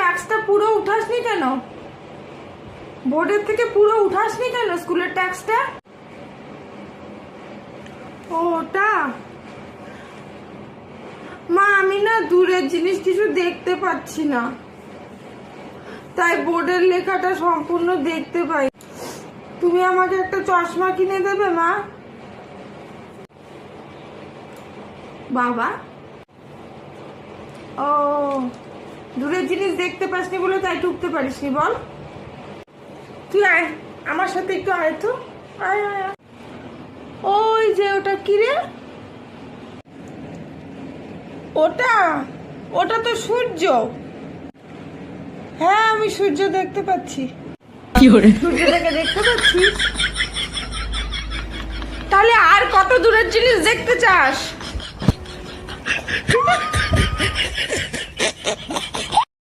ট্যাক্সটা পুরো উঠাসনি কেন? বোর্ডের থেকে পুরো উঠাসনি কেন স্কুলের ট্যাক্সটা ওটা? মা, আমি না দূরের জিনিস কিছু দেখতে পাচ্ছি না। তাই বোর্ডের লেখাটা সম্পূর্ণ দেখতে পাই। তুমি আমাকে একটা চশমা কিনে দেবে, মা? বাবা? ও দূরের জিনিস দেখতে পাসনি বলে তাই টুকতে পারিসনি বল। তুই আয় আমার সাথে একটু আয় তো। আয় আয়। ওই যে ওটা কি রে? ওটা? ওটা তো সূর্য। হ্যাঁ আমি সূর্য দেখতে পাচ্ছি। সূর্যটাকে দেখতে পাচ্ছি। তাহলে আর কত দূরের জিনিস দেখতে চাস?